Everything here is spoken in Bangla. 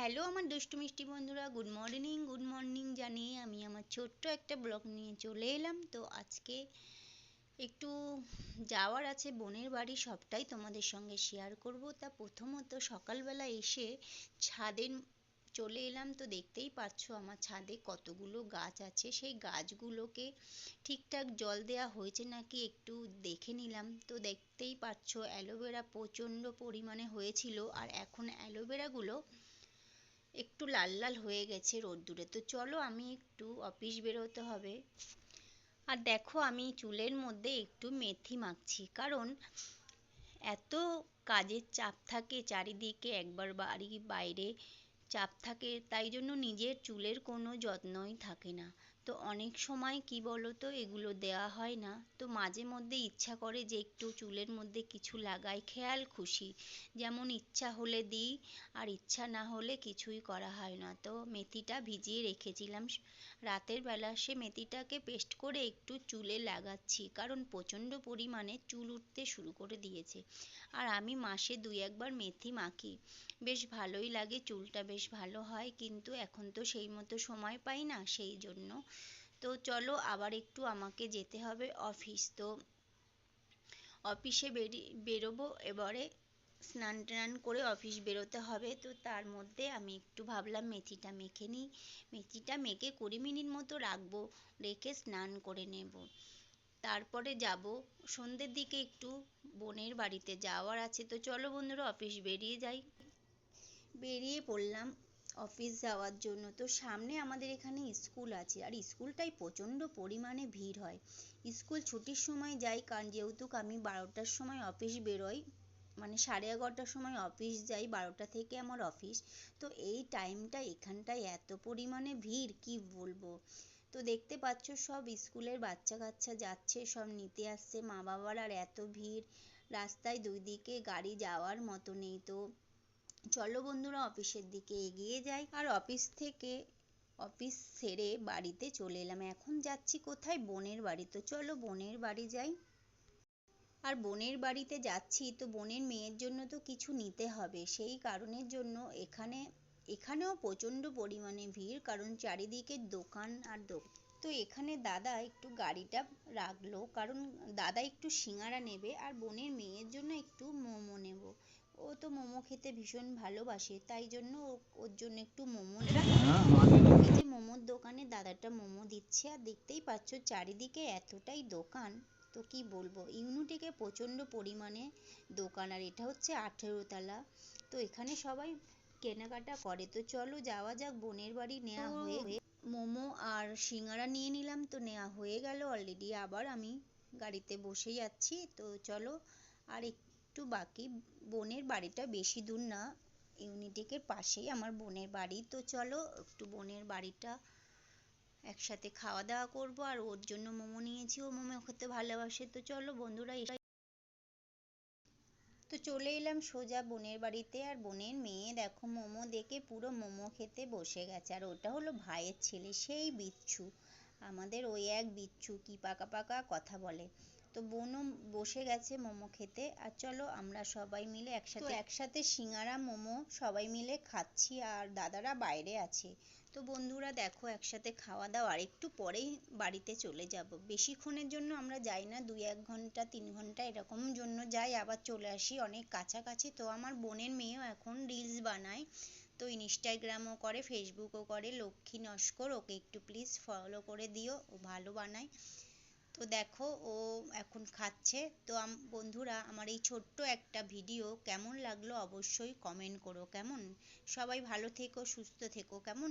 হ্যালো আমার দুষ্টু মিষ্টি বন্ধুরা গুড মর্নিং গুড মর্নিং জানিয়ে আমি আমার ছোট্ট একটা ব্লগ নিয়ে চলে এলাম। তো আজকে একটু যাওয়ার আছে, বোনের বাড়ি, সবটাই তোমাদের সঙ্গে শেয়ার করব। তা প্রথমত সকালবেলা এসে ছাদে চলে এলাম। তো দেখতেই পাচ্ছ আমার ছাদে কতগুলো গাছ আছে। সেই গাছগুলোকে ঠিকঠাক জল দেওয়া হয়েছে নাকি একটু দেখে নিলাম। তো দেখতেই পাচ্ছ অ্যালোভেরা প্রচণ্ড পরিমাণে হয়েছিল। আর এখন অ্যালোভেরাগুলো একটু লাল লাল হয়ে গেছে রোদ্দুরে। তো চলো আমি একটু অফিস বেরোতে হবে। আর দেখো আমি চুলের মধ্যে একটু মেথি মাখছি। কারণ এত কাজের চাপ থাকে চারিদিকে, একবার বাড়ি বাইরে চাপ থাকে, তাই জন্য নিজের চুলের কোনো যত্নই থাকে না। তো অনেক সময় কি বলো তো এগুলো দেওয়া হয় না। তো মাঝে মধ্যে ইচ্ছা করে যে একটু চুলের মধ্যে কিছু লাগাই, খেয়াল খুশি। যেমন ইচ্ছা হলে দিই, আর ইচ্ছা না হলে কিছুই করা হয় না। তো মেথিটা ভিজিয়ে রেখেছিলাম। রাতের বেলা সে মেথিটাকে পেস্ট করে একটু চুলে লাগাচ্ছি, কারণ প্রচণ্ড পরিমাণে চুল উঠতে শুরু করে দিয়েছে। আর আমি মাসে দুই একবার মেথি মাখি। বেশ ভালোই লাগে, চুলটা বেশ ভালো হয়, কিন্তু এখন তো সেই মতো সময় পাই না, সেই জন্য তো চলো আবার একটু আমাকে যেতে হবে অফিস তো অফিসে বেরিয়ে বেরোবো, এবারে স্নান টান করে অফিস বেরোতে হবে, তো তার মধ্যে আমি একটু ভাবলাম মেথিটা মেখে নিই, মেথিটা মেখে কুড়ি মিনিট মতো রাখব, রেখে স্নান করে নেব। তারপরে যাব, সন্ধ্যের দিকে একটু বোনের বাড়িতে যাওয়ার আছে, তো চলো বন্ধুরা অফিস বেরিয়ে যাই। বেরিয়ে পড়লাম অফিস যাওয়ার জন্য। তো সামনে আমাদের এখানে স্কুল আছে। আর স্কুলটায় প্রচণ্ড পরিমাণে ভিড় হয়। স্কুল ছুটির সময় যাই, কারণ যেহেতু আমি বারোটার সময় অফিস বেরোই মানে সাড়ে এগারোটার সময় অফিস যাই, বারোটা থেকে আমার অফিস তো এই টাইমটা এখানটায় এত পরিমাণে ভিড়, কি বলব? তো দেখতে পাচ্ছ, সব স্কুলের বাচ্চা কাচ্চা যাচ্ছে, সব নিতে আসছে। মা বাবার আর এত ভিড়। রাস্তায় দুই দিকে গাড়ি যাওয়ার মতো নেই তো। চলো বন্ধুরা অফিসের দিকে এগিয়ে যাই। আর অফিস থেকে অফিস সেরে বাড়িতে চলে এলাম। এখন যাচ্ছি কোথায়? বোনের বাড়ি। তো চলো বোনের বাড়ি যাই। আর বোনের বাড়িতে যাচ্ছি তো বোনের মেয়ের জন্য তো কিছু নিতে হবে। সেই কারণের জন্য এখানে, এখানেও প্রচণ্ড পরিমাণে ভিড়। কারণ চারিদিকে দোকান আর দোকান তো এখানে দাদা একটু গাড়িটা রাখল। কারণ দাদা একটু সিঙ্গারা নেবে। আর বোনের মেয়ের জন্য একটু মোমো খেতে ভীষণ ভালোবাসে তাই জন্য ওর জন্য একটু মোমো এই যে মোমোর দোকানে দাদাটা মোমো দিচ্ছে আর দেখতেই পাচ্ছ চারিদিকে এতটাই দোকান তো কি বলব? ইউনিটেকে প্রচণ্ড পরিমাণে দোকান আর এটা হচ্ছে আঠেরো তলা তো এখানে সবাই কেনাকাটা করে। তো চলো যাওয়া যাক বোনের বাড়ি নেওয়া হয়ে মোমো আর সিঙ্গারা নিয়ে নিলাম তো নেওয়া হয়ে গেল অলরেডি আবার আমি গাড়িতে বসে যাচ্ছি তো চলো আর একটু বাকি। বোনের বাড়িটা বেশি দূর না, ইউনিটেকের পাশেই আমার বোনের বাড়ি। তো চলো একটু বোনের বাড়িটা একসাথে খাওয়া দাওয়া করব আর ওর জন্য মোমো নিয়েছি। ও মোমো খেতে ভালোবাসে। তো চলো বন্ধুরা তো চলে এলাম সোজা বোনের বাড়িতে। আর বোনের মেয়ে দেখো মোমো দেখে পুরো মোমো খেতে বসে গেছে। আর ওটা হলো ভাইয়ের ছেলে, সেই বিচ্ছু। আমাদের ওই এক বিচ্ছু কি পাকা পাকা কথা বলে। তো বোনও বসে গেছে মোমো খেতে। আর চলো আমরা সবাই মিলে একসাথে একসাথে সিঙ্গারা মোমো সবাই মিলে খাচ্ছি আর দাদারা বাইরে আছে। তো বন্ধুরা দেখো একসাথে খাওয়া দাওয়া। আর একটু পরেই বাড়িতে চলে যাব। বেশিক্ষণের জন্য আমরা যাই না। দুই এক ঘণ্টা তিন ঘণ্টা এরকম জন্য যাই। আবার চলে আসি অনেক কাছাকাছি। তো আমার বোনের মেয়েও এখন রিলস বানায়। তো ইনস্টাগ্রামও করে, ফেসবুকও করে। লক্ষ্মী নস্কর, ওকে একটু প্লিজ ফলো করে দিও, ও ভালো বানায়। তো দেখো, ও এখন খাচ্ছে। তো বন্ধুরা, আমার এই ছোট্ট একটা ভিডিও কেমন লাগল অবশ্যই কমেন্ট করো, কেমন? সবাই ভালো থেকো, সুস্থ থেকো, কেমন?